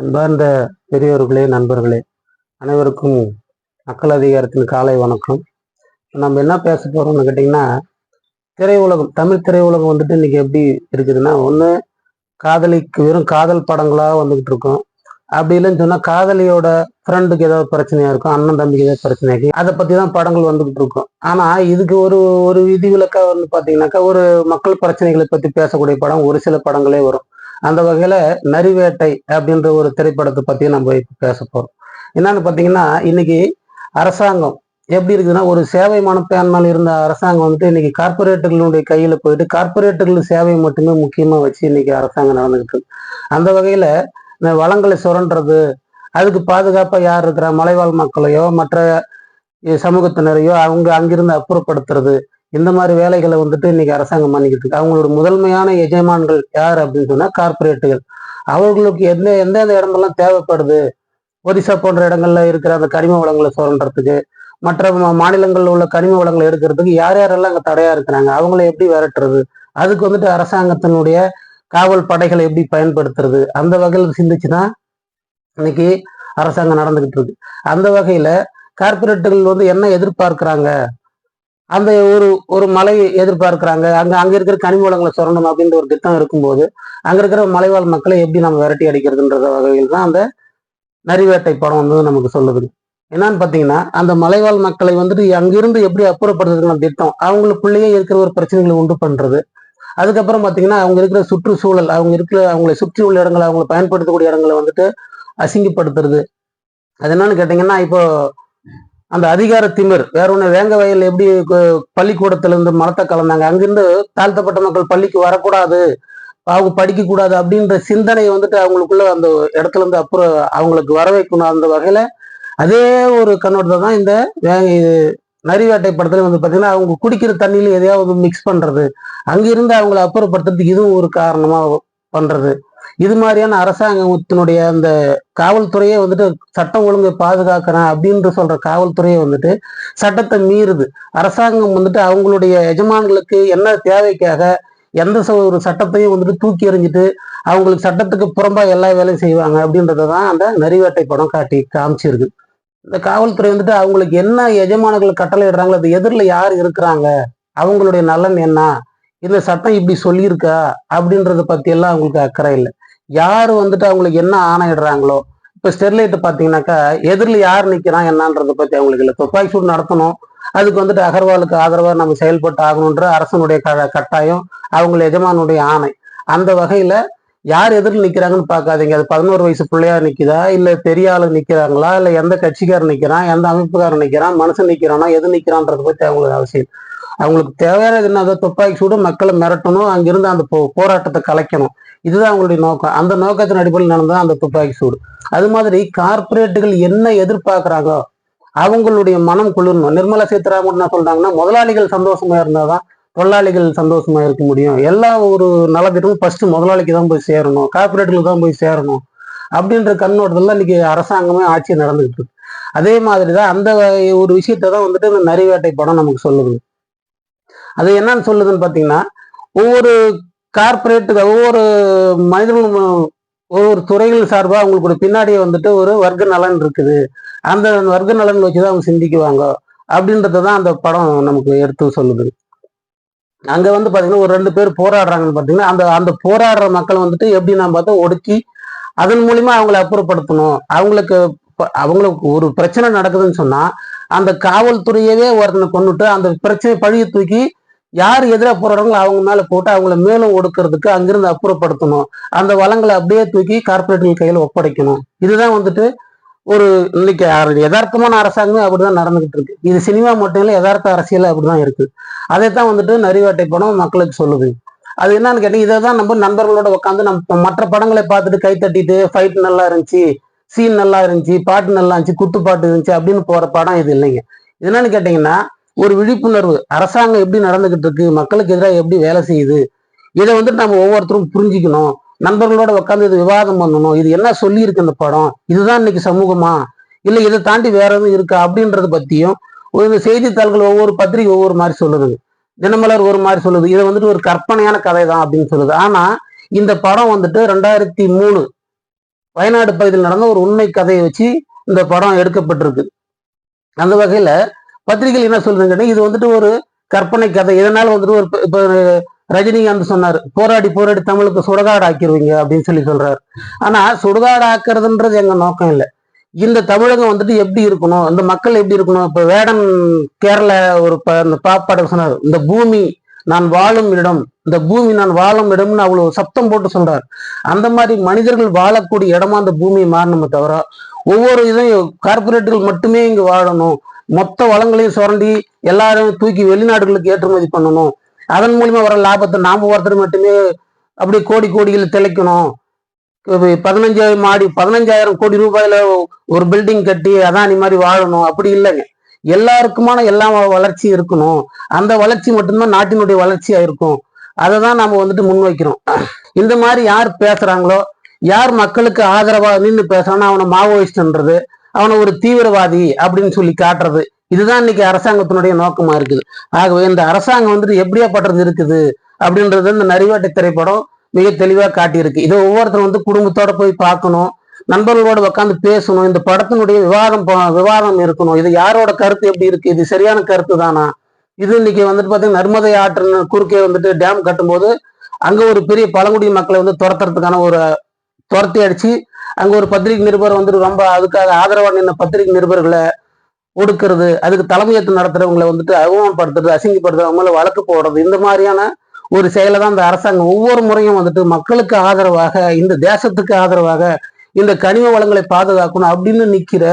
அன்பார்ந்த பெரியவர்களே நண்பர்களே அனைவருக்கும் மக்கள் அதிகாரத்தின் காலை வணக்கம். நம்ம என்ன பேச போகிறோம்னு கேட்டிங்கன்னா திரையுலகம் தமிழ் திரையுலகம் வந்துட்டு இன்றைக்கி எப்படி இருக்குதுன்னா ஒன்று காதலிக்கு வெறும் காதல் படங்களாக வந்துக்கிட்டு இருக்கும். அப்படி இல்லைன்னு சொன்னால் காதலியோட ஃப்ரெண்டுக்கு ஏதாவது பிரச்சனையாக இருக்கும் அண்ணன் தம்பிக்கு ஏதாவது பிரச்சனையாக இருக்கும் அதை பற்றி தான் படங்கள் வந்துக்கிட்டு இருக்கும். ஆனால் இதுக்கு ஒரு ஒரு விதிவிலக்காக வந்து பார்த்தீங்கன்னாக்கா ஒரு மக்கள் பிரச்சனைகளை பற்றி பேசக்கூடிய படம் ஒரு சில படங்களே வரும். அந்த வகையில நரிவேட்டை அப்படின்ற ஒரு திரைப்படத்தை பத்தி நம்ம இப்போ பேச போறோம். என்னன்னு பாத்தீங்கன்னா இன்னைக்கு அரசாங்கம் எப்படி இருக்குதுன்னா ஒரு சேவை மனப்பான்மையில் இருந்த அரசாங்கம் வந்துட்டு இன்னைக்கு கார்பரேட்டுகளுடைய கையில போயிட்டு கார்பரேட்டுகள் சேவை மட்டுமே முக்கியமா வச்சு இன்னைக்கு அரசாங்கம் நடந்துகிட்டு இருக்கு. அந்த வகையில இந்த வளங்களை சுரண்டுறது அதுக்கு பாதுகாப்பா யார் இருக்கிற? மலைவாழ் மக்களையோ மற்ற சமூகத்தினரையோ அவங்க அங்கிருந்து அப்புறப்படுத்துறது இந்த மாதிரி வேலைகளை வந்துட்டு இன்னைக்கு அரசாங்கம் பண்ணிக்கிட்டு இருக்கு. அவங்களோட முதன்மையான எஜமான்கள் யார் அப்படின்னு சொன்னா கார்பரேட்டுகள் அவர்களுக்கு எந்த எந்தெந்த இடமெல்லாம் தேவைப்படுது? ஒரிசா போன்ற இடங்கள்ல இருக்கிற அந்த கனிம வளங்களை சுரண்டுறதுக்கு மற்ற மாநிலங்களில் உள்ள கனிம வளங்களை எடுக்கிறதுக்கு யார் யாரெல்லாம் அங்கே தடையா இருக்கிறாங்க? அவங்கள எப்படி விரட்டுறது? அதுக்கு வந்துட்டு அரசாங்கத்தினுடைய காவல் படைகளை எப்படி பயன்படுத்துறது? அந்த வகையில் சிந்திச்சுன்னா இன்னைக்கு அரசாங்கம் நடந்துகிட்டு இருக்கு. அந்த வகையில கார்பரேட்டுகள் வந்து என்ன எதிர்பார்க்கிறாங்க? அந்த ஒரு ஒரு மலை எதிர்பார்க்கிறாங்க. அங்க அங்க இருக்கிற கனிம வளங்களை சுரண்டணும் அப்படின்ற ஒரு திட்டம் இருக்கும்போது அங்க இருக்கிற மலைவாழ் மக்களை எப்படி நம்ம விரட்டி அடிக்கிறதுன்ற வகையில் தான் அந்த நரிவேட்டை படம் வந்து நமக்கு சொல்லுது. என்னன்னு பாத்தீங்கன்னா அந்த மலைவாழ் மக்களை வந்துட்டு அங்கிருந்து எப்படி அப்புறப்படுத்துறதுக்கான திட்டம் அவங்களுக்குள்ளேயே இருக்கிற ஒரு பிரச்சனைகளை உண்டு பண்றது. அதுக்கப்புறம் பாத்தீங்கன்னா அவங்க இருக்கிற சுற்றுச்சூழல் அவங்க இருக்கிற அவங்களை சுற்றி உள்ள இடங்களை அவங்களை பயன்படுத்தக்கூடிய இடங்களை வந்துட்டு அசிங்கப்படுத்துறது. அது என்னன்னு கேட்டீங்கன்னா இப்போ அந்த அதிகார திமிர் வேற ஒன்று வேங்க வயல் எப்படி பள்ளிக்கூடத்திலிருந்து மனத்தை கலந்தாங்க? அங்கிருந்து தாழ்த்தப்பட்ட மக்கள் பள்ளிக்கு வரக்கூடாது அவங்க படிக்க கூடாது அப்படின்ற சிந்தனை வந்துட்டு அவங்களுக்குள்ள அந்த இடத்துல இருந்து அப்புறம் அவங்களுக்கு வர வைக்கணும் அந்த வகையில அதே ஒரு கண்ணோட்டத்தை தான் இந்த நரிவேட்டை படத்துல வந்து பாத்தீங்கன்னா அவங்க குடிக்கிற தண்ணியில எதையாவது மிக்ஸ் பண்றது. அங்கிருந்து அவங்கள அப்புறப்படுத்துறதுக்கு இதுவும் ஒரு காரணமா பண்றது. இது மாதிரியான அரசாங்கத்தினுடைய அந்த காவல்துறையே வந்துட்டு சட்டம் ஒழுங்கை பாதுகாக்கிறேன் அப்படின்னு சொல்ற காவல்துறையே வந்துட்டு சட்டத்தை மீறுது. அரசாங்கம் வந்துட்டு அவங்களுடைய எஜமான்களுக்கு என்ன தேவைக்காக எந்த ஒரு சட்டத்தையும் வந்துட்டு தூக்கி எறிஞ்சிட்டு அவங்களுக்கு சட்டத்துக்கு புறம்பா எல்லா வேலையும் செய்வாங்க அப்படின்றத தான் அந்த நரிவேட்டை படம் காட்டி காமிச்சிருக்கு. இந்த காவல்துறை வந்துட்டு அவங்களுக்கு என்ன எஜமானர்கள் கட்டளை இடுறாங்களோ அது எதிரில் யார் இருக்கிறாங்க அவங்களுடைய நலன் என்ன இந்த சட்டம் இப்படி சொல்லியிருக்கா அப்படின்றத பத்தி எல்லாம் அவங்களுக்கு அக்கறை இல்லை. யார் வந்துட்டு அவங்களுக்கு என்ன ஆணையிடுறாங்களோ இப்போ ஸ்டெர்லைட் பார்த்தீங்கன்னாக்கா எதிரில் யார் நிற்கிறான் என்னன்றதை பற்றி அவங்களுக்கு இல்லை. துப்பாக்கி சூடு நடத்தணும். அதுக்கு வந்துட்டு அகர்வாலுக்கு ஆதரவாக நம்ம செயல்பட்டு ஆகணுன்ற அரசனுடைய க கட்டாயம் அவங்க எஜமானுடைய ஆணை. அந்த வகையில் யார் எதிரில் நிற்கிறாங்கன்னு பார்க்காதீங்க அது பதினோரு வயசு பிள்ளையா நிற்குதா இல்லை பெரிய ஆளு நிற்கிறாங்களா இல்லை எந்த கட்சிக்காரன் நிற்கிறான் எந்த அமைப்புக்காரன் நிற்கிறான் மனுஷன் நிற்கிறானா எது நிற்கிறான்றதை பற்றி அவங்களுக்கு அவசியம் அவங்களுக்கு தேவையானது என்ன? துப்பாக்கி சூடு மக்களை மிரட்டணும். அங்கிருந்து அந்த போ போராட்டத்தை கலைக்கணும். இதுதான் அவங்களுடைய நோக்கம். அந்த நோக்கத்தின் அடிப்படையில் நடந்தது அந்த துப்பாக்கி சூடு அது மாதிரி கார்பரேட்டுகள் என்ன எதிர்பார்க்குறாங்க அவங்களுடைய மனம் குளிரணும். நிர்மலா சீதாராமன் என்ன சொல்றாங்கன்னா முதலாளிகள் சந்தோஷமா இருந்தாதான் தொழிலாளிகள் சந்தோஷமா இருக்க முடியும். எல்லா ஒரு நலத்திட்டமும் ஃபர்ஸ்ட் முதலாளிக்கு தான் போய் சேரணும். கார்பரேட்டுகளுக்கு தான் போய் சேரணும். அப்படின்ற கண்ணோட்டத்தில் இன்னைக்கு அரசாங்கமே ஆட்சி நடந்துகிட்டு இருக்கு. அதே மாதிரி தான் அந்த ஒரு விஷயத்தை தான் வந்துட்டு இந்த நரிவேட்டை படம் நமக்கு சொல்லுது. அது என்னன்னு சொல்லுதுன்னு பார்த்தீங்கன்னா ஒவ்வொரு கார்பரேட்டு ஒவ்வொரு மனிதர்களும் ஒவ்வொரு துறைகள் சார்பாக அவங்களுக்கு பின்னாடியே வந்துட்டு ஒரு வர்க்க நலன் இருக்குது. அந்த வர்க்க நலன் வச்சு தான் அவங்க சிந்திக்குவாங்க. அப்படின்றத தான் அந்த படம் நமக்கு எடுத்து சொல்லுது. அங்கே வந்து பார்த்தீங்கன்னா ஒரு ரெண்டு பேர் போராடுறாங்கன்னு பார்த்தீங்கன்னா அந்த அந்த போராடுற மக்கள் வந்துட்டு எப்படி நான் பார்த்தா ஒடுக்கி அதன் மூலிமா அவங்களை அப்புறப்படுத்தணும். அவங்களுக்கு அவங்களுக்கு ஒரு பிரச்சனை நடக்குதுன்னு சொன்னால் அந்த காவல்துறையவே ஒருத்தனை கொண்டுட்டு அந்த பிரச்சனை பழிய தூக்கி யார் எதிராக போறாங்களோ அவங்க மேலே போட்டு அவங்கள மேலும் ஒடுக்கிறதுக்கு அங்கிருந்து அப்புறப்படுத்தணும். அந்த வளங்களை அப்படியே தூக்கி கார்பரேட்டுகள் கையில் ஒப்படைக்கணும். இதுதான் வந்துட்டு ஒரு இன்னைக்கு யதார்த்தமான அரசாங்கமே அப்படிதான் நடந்துகிட்டு இருக்கு. இது சினிமா மட்டும் இல்லை யதார்த்த அரசியல் அப்படிதான் இருக்கு. அதைத்தான் வந்துட்டு நரிவாட்டை படம் மக்களுக்கு சொல்லுது. அது என்னன்னு கேட்டீங்க இதை தான் நம்ம நண்பர்களோட உட்காந்து நம்ம மற்ற படங்களை பார்த்துட்டு கை தட்டிட்டு ஃபைட் நல்லா இருந்துச்சு சீன் நல்லா இருந்துச்சு பாட்டு நல்லா இருந்துச்சு குத்து பாட்டு இருந்துச்சு அப்படின்னு போற படம் இது இல்லைங்க. என்னன்னு கேட்டீங்கன்னா ஒரு விழிப்புணர்வு. அரசாங்கம் எப்படி நடந்துகிட்டு இருக்கு? மக்களுக்கு எதிராக எப்படி வேலை செய்யுது? இதை வந்துட்டு நம்ம ஒவ்வொருத்தரும் புரிஞ்சுக்கணும். நண்பர்களோட உட்காந்து இது விவாதம் பண்ணணும். இது என்ன சொல்லியிருக்கு இந்த படம்? இதுதான் இன்னைக்கு சமூகமா? இல்லை இதை தாண்டி வேற எதுவும் இருக்கா? அப்படின்றத பத்தியும் இந்த செய்தித்தாள்கள் ஒவ்வொரு பத்திரிகை ஒவ்வொரு மாதிரி சொல்லுதுங்க. தினமலர் ஒரு மாதிரி சொல்லுது. இதை வந்துட்டு ஒரு கற்பனையான கதை தான் அப்படின்னு சொல்லுது. ஆனா இந்த படம் வந்துட்டு ரெண்டாயிரத்தி மூணு வயநாடு பகுதியில் நடந்த ஒரு உண்மை கதையை வச்சு இந்த படம் எடுக்கப்பட்டிருக்கு. அந்த வகையில பத்திரிகைகள் என்ன சொல்றதுன்னு இது வந்துட்டு ஒரு கற்பனை கதை. இதனால வந்துட்டு ஒரு இப்போ ரஜினிகாந்த் சொன்னார் போராடி போராடி தமிழுக்கு சுடுகாடு ஆக்கிருவீங்க அப்படின்னு சொல்லி சொல்றாரு. ஆனா சுடுகாடு ஆக்குறதுன்றது எங்க நோக்கம் இல்லை. இந்த தமிழகம் வந்துட்டு எப்படி இருக்கணும்? இந்த மக்கள் எப்படி இருக்கணும்? இப்ப வேடன் கேரள ஒரு ப- அந்த பாப்பாடர் சொன்னார் இந்த பூமி நான் வாழும் இடம் இந்த பூமி நான் வாழும் இடம்னு அவ்வளவு சப்தம் போட்டு சொல்றார். அந்த மாதிரி மனிதர்கள் வாழக்கூடிய இடமா அந்த பூமியை மாறணுமே தவிர ஒவ்வொரு இதையும் கார்பரேட்டுகள் மட்டுமே இங்க வாழணும். மொத்த வளங்களையும் சுரண்டி எல்லாரும் தூக்கி வெளிநாடுகளுக்கு ஏற்றுமதி பண்ணணும். அதன் மூலியமா வர லாபத்தை நாம ஒருத்தர் மட்டுமே அப்படியே கோடி கோடிகள் திளைக்கணும். பதினஞ்சாயிரம் மாடி பதினஞ்சாயிரம் கோடி ரூபாயில ஒரு பில்டிங் கட்டி அதானி மாதிரி வாழணும். அப்படி இல்லைங்க. எல்லாருக்குமான எல்லா வளர்ச்சி இருக்கணும். அந்த வளர்ச்சி மட்டும்தான் நாட்டினுடைய வளர்ச்சியா இருக்கும். அதை தான் நம்ம வந்துட்டு முன்வைக்கிறோம். இந்த மாதிரி யார் பேசுறாங்களோ யார் மக்களுக்கு ஆதரவா நின்று பேசுறானோ அவனை மாவோயிஸ்ட்ன்றது அவனை ஒரு தீவிரவாதி அப்படின்னு சொல்லி காட்டுறது இதுதான் இன்னைக்கு அரசாங்கத்தினுடைய நோக்கமா இருக்குது. ஆகவே இந்த அரசாங்கம் வந்துட்டு எப்படியாப்பட்டது இருக்குது அப்படின்றது இந்த நரிவாட்டை திரைப்படம் மிக தெளிவா காட்டியிருக்கு. இதை ஒவ்வொருத்தரும் வந்து குடும்பத்தோட போய் பார்க்கணும். நண்பர்களோடு உட்காந்து பேசணும் இந்த படத்தினுடைய விவாதம் போ- விவாதம் இருக்கணும். இது யாரோட கருத்து எப்படி இருக்கு? இது சரியான கருத்து தானா? இது இன்னைக்கு வந்துட்டு பார்த்தீங்கன்னா நர்மதை ஆற்றின் குறுக்கே வந்துட்டு டேம் கட்டும்போது அங்கே ஒரு பெரிய பழங்குடி மக்களை வந்து துரத்துறதுக்கான ஒரு துரத்தி அடிச்சு அங்கே ஒரு பத்திரிகை நிருபர் வந்துட்டு ரொம்ப அதுக்காக ஆதரவாக நின்ன பத்திரிகை நிருபர்களை ஒடுக்கிறது அதுக்கு தலைமையத்து நடத்துறவங்களை வந்துட்டு அவமானப்படுத்துறது அசிங்கப்படுத்துறது அவங்கள வழக்கு போடுறது இந்த மாதிரியான ஒரு செயலை தான் இந்த அரசாங்கம் ஒவ்வொரு முறையும் வந்துட்டு மக்களுக்கு ஆதரவாக இந்த தேசத்துக்கு ஆதரவாக இந்த கனிம வளங்களை பாதுகாக்கணும் அப்படின்னு நிக்கிற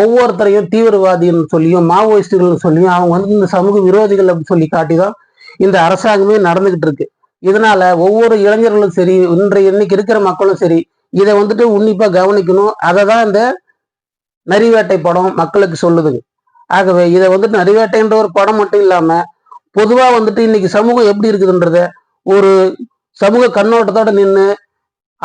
ஒவ்வொருத்தரையும் தீவிரவாதின்னு சொல்லியும் மாவோயிஸ்டுகள்னு சொல்லியும் அவங்க வந்து இந்த சமூக விரோதிகள் அப்படின்னு சொல்லி காட்டி தான் இந்த அரசாங்கமே நடந்துகிட்டு இருக்கு. இதனால ஒவ்வொரு இளைஞர்களும் சரி இன்றைய இன்னைக்கு இருக்கிற மக்களும் சரி இதை வந்துட்டு உன்னிப்பா கவனிக்கணும். அதை தான் இந்த நரிவேட்டை படம் மக்களுக்கு சொல்லுதுங்க. ஆகவே இதை வந்துட்டு நரிவேட்டைன்ற ஒரு படம் மட்டும் இல்லாம பொதுவா வந்துட்டு இன்னைக்கு சமூகம் எப்படி இருக்குதுன்றத ஒரு சமூக கண்ணோட்டத்தோட நின்று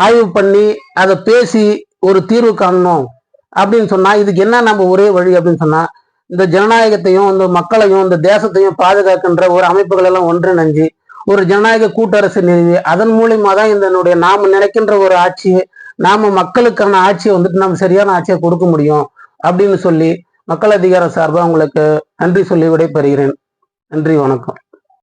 ஆய்வு பண்ணி அதை பேசி ஒரு தீர்வு காணணும் அப்படின்னு சொன்னா இதுக்கு என்ன நம்ம ஒரே வழி அப்படின்னு சொன்னா இந்த ஜனநாயகத்தையும் இந்த மக்களையும் இந்த தேசத்தையும் பாதுகாக்கின்ற ஒரு அமைப்புகள் எல்லாம் ஒன்றிணைஞ்சு ஒரு ஜனநாயக கூட்டரசு நிறுவி அதன் மூலியமா தான் இந்த என்னுடைய நாம நினைக்கின்ற ஒரு ஆட்சியை நாம மக்களுக்கான ஆட்சியை வந்துட்டு நம்ம சரியான ஆட்சியை கொடுக்க முடியும் அப்படின்னு சொல்லி மக்கள் அதிகார சார்பாக உங்களுக்கு நன்றி சொல்லி விடைபெறுகிறேன். நன்றி வணக்கம்.